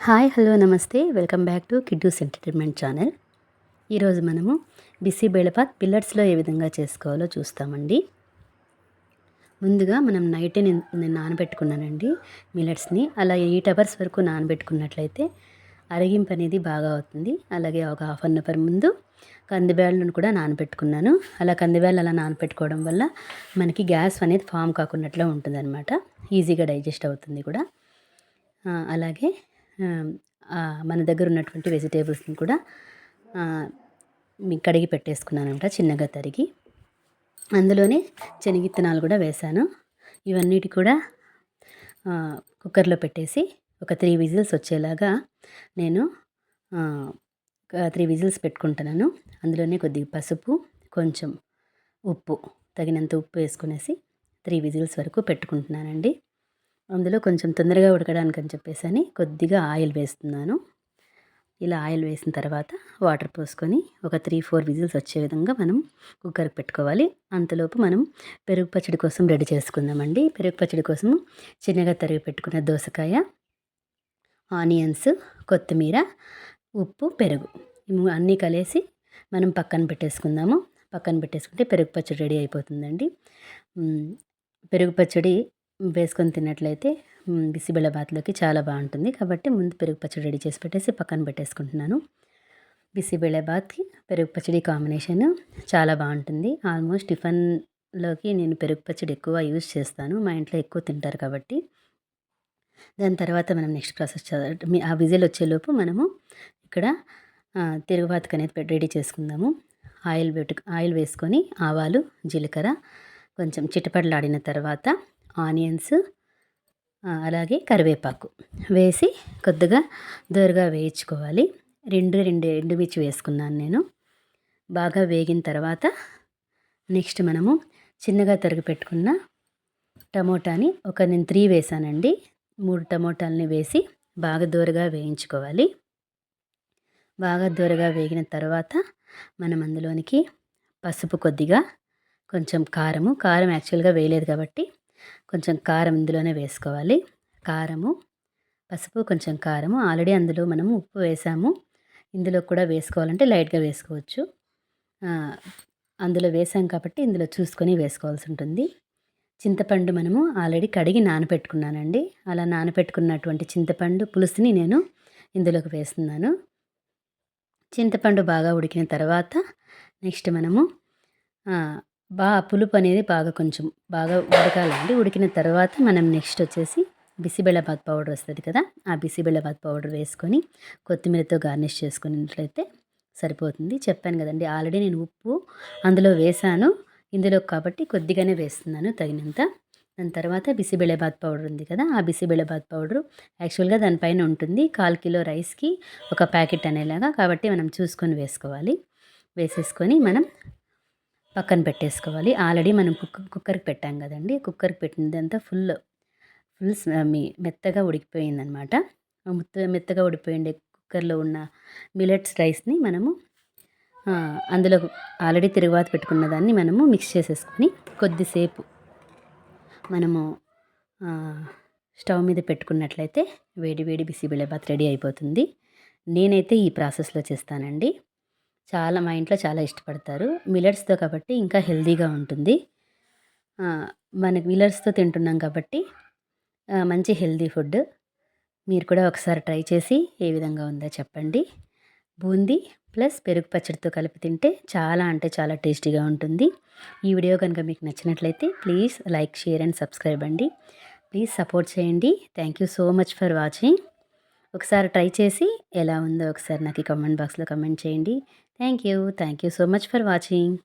Hi hello నమస్తే. Welcome back to Kiddoos entertainment channel. ఈరోజు మనము బిసి బేళపాత్ పిల్లర్స్లో ఏ విధంగా చేసుకోవాలో చూస్తామండి. ముందుగా మనం నైటే నేను నేను నానబెట్టుకున్నానండి మిల్లెట్స్ని. అలా ఎయిట్ అవర్స్ వరకు నానబెట్టుకున్నట్లయితే అరిగింపు అనేది బాగా అవుతుంది. అలాగే ఒక హాఫ్ అన్ అవర్ ముందు కందిబ్యాళ్ళను కూడా నానబెట్టుకున్నాను. అలా కందిబ్యాళ్ళు అలా నానబెట్టుకోవడం వల్ల మనకి గ్యాస్ అనేది ఫామ్ కాకున్నట్లు ఉంటుందన్నమాట. ఈజీగా డైజెస్ట్ అవుతుంది కూడా. అలాగే మన దగ్గర ఉన్నటువంటి వెజిటేబుల్స్ని కూడా మీ కడిగి పెట్టేసుకున్నానమాట చిన్నగా తరిగి. అందులోనే శనగిత్తనాలు కూడా వేశాను. ఇవన్నిటి కూడా కుక్కర్లో పెట్టేసి ఒక త్రీ విజిల్స్ వచ్చేలాగా నేను త్రీ విజిల్స్ పెట్టుకుంటున్నాను. అందులోనే కొద్దిగా పసుపు కొంచెం ఉప్పు తగినంత ఉప్పు వేసుకునేసి త్రీ విజిల్స్ వరకు పెట్టుకుంటున్నానండి. అందులో కొంచెం తొందరగా ఉడకడానికి అని చెప్పేసి అని కొద్దిగా ఆయిల్ వేస్తున్నాను. ఇలా ఆయిల్ వేసిన తర్వాత వాటర్ పోసుకొని ఒక త్రీ ఫోర్ విజిల్స్ వచ్చే విధంగా మనం కుక్కర్కి పెట్టుకోవాలి. అంతలోపు మనం పెరుగు పచ్చడి కోసం రెడీ చేసుకుందామండి. పెరుగు పచ్చడి కోసం చిన్నగా తరిగి పెట్టుకున్న దోసకాయ ఆనియన్స్ కొత్తిమీర ఉప్పు పెరుగు అన్నీ కలిసి మనం పక్కన పెట్టేసుకుందాము. పక్కన పెట్టేసుకుంటే పెరుగు పచ్చడి రెడీ అయిపోతుందండి. పెరుగు పచ్చడి వేసుకొని తిన్నట్లయితే మ్, బిసిబెళ్ళబాత్లోకి చాలా బాగుంటుంది. కాబట్టి ముందు పెరుగు పచ్చడి రెడీ చేసి పెట్టేసి పక్కన పెట్టేసుకుంటున్నాను. బిసిబెళ్ళబాత్కి పెరుగు పచ్చడి కాంబినేషన్ చాలా బాగుంటుంది. ఆల్మోస్ట్ టిఫిన్లోకి నేను పెరుగు పచ్చడి ఎక్కువ యూజ్ చేస్తాను. మా ఇంట్లో ఎక్కువ తింటారు కాబట్టి. దాని తర్వాత మనం నెక్స్ట్ ప్రాసెస్ మీ- ఆ విజిల్ వచ్చేలోపు మనము ఇక్కడ ఆ, తిరుగుబాతుకు అనేది రెడీ చేసుకుందాము. ఆయిల్ పెట్టు ఆయిల్ వేసుకొని ఆవాలు జీలకర్ర కొంచెం చిటపటలాడిన తర్వాత ఆనియన్స్ అలాగే కరివేపాకు వేసి కొద్దిగా దోరగా వేయించుకోవాలి. రెండు రెండు ఎండుమిర్చి వేసుకున్నాను నేను. బాగా వేగిన తర్వాత నెక్స్ట్ మనము చిన్నగా తరిగి పెట్టుకున్న టమోటాని ఒక నేను త్రీ వేసానండి. మూడు టమోటాలని వేసి బాగా దూరగా వేయించుకోవాలి. బాగా దూరగా వేగిన తర్వాత మనం అందులోనికి పసుపు కొద్దిగా కొంచెం కారము కారం యాక్చువల్గా వేయలేదు కాబట్టి కొంచెం కారం ఇందులోనే వేసుకోవాలి. కారము పసుపు కొంచెం కారము. ఆల్రెడీ అందులో మనము ఉప్పు వేసాము. ఇందులో కూడా వేసుకోవాలంటే లైట్గా వేసుకోవచ్చు. అందులో వేసాం కాబట్టి ఇందులో చూసుకొని వేసుకోవాల్సి ఉంటుంది. చింతపండు మనము ఆల్రెడీ కడిగి నానబెట్టుకున్నానండి అలా నానబెట్టుకున్నటువంటి చింతపండు పులుసుని నేను ఇందులోకి వేస్తున్నాను. చింతపండు బాగా ఉడికిన తర్వాత నెక్స్ట్ మనము బాగా పులుపు అనేది బాగా కొంచెం బాగా ఉడకాలండి. ఉడికిన తర్వాత మనం నెక్స్ట్ వచ్చేసి బిసిబెళ్ళబాద్ పౌడర్ వస్తుంది కదా ఆ బిసిబెళ్ళబాద్ పౌడర్ వేసుకొని కొత్తిమీరతో గార్నిష్ చేసుకున్నట్లయితే సరిపోతుంది. చెప్పాను కదండి ఆల్రెడీ నేను ఉప్పు అందులో వేసాను. ఇందులో కాబట్టి కొద్దిగానే వేస్తున్నాను తగినంత. దాని తర్వాత బిసిబెళ్ళబాద్ పౌడర్ ఉంది కదా ఆ బిసిబెళ్ళబాద్ పౌడర్ యాక్చువల్గా దానిపైన ఉంటుంది. కాల్ కిలో రైస్కి ఒక ప్యాకెట్ అనేలాగా కాబట్టి మనం చూసుకొని వేసుకోవాలి. వేసేసుకొని మనం పక్కన పెట్టేసుకోవాలి. ఆల్రెడీ మనం కుక్ కుక్కర్కి పెట్టాం కదండి. కుక్కర్కి పెట్టినదంతా ఫుల్ ఫుల్ మీ మెత్తగా ఉడికిపోయిందనమాట. మెత్తగా ఉడిపోయిండే కుక్కర్లో ఉన్న మిలెట్స్ రైస్ని మనము అందులో ఆల్రెడీ తిరుగుబాటు పెట్టుకున్న దాన్ని మనము మిక్స్ చేసేసుకొని కొద్దిసేపు మనము స్టవ్ మీద పెట్టుకున్నట్లయితే వేడి వేడి బిసిబిళ్ళబాత్ రెడీ అయిపోతుంది. నేనైతే ఈ ప్రాసెస్లో చేస్తానండి. చాలా మా ఇంట్లో చాలా ఇష్టపడతారు. మిలర్స్తో కాబట్టి ఇంకా హెల్తీగా ఉంటుంది. మనకి మిల్లెట్స్తో తింటున్నాం కాబట్టి మంచి హెల్తీ ఫుడ్. మీరు కూడా ఒకసారి ట్రై చేసి ఏ విధంగా ఉందో చెప్పండి. బూందీ ప్లస్ పెరుగు పచ్చడితో కలిపి తింటే చాలా అంటే చాలా టేస్టీగా ఉంటుంది. ఈ వీడియో కనుక మీకు నచ్చినట్లయితే please like share and subscribe అండి. ప్లీజ్ సపోర్ట్ చేయండి. Thank you so much for watching. ఒకసారి ట్రై చేసి ఎలా ఉందో ఒకసారి నాకు ఈ కామెంట్ బాక్స్లో కమెంట్ చేయండి. Thank you thank you so much for watching.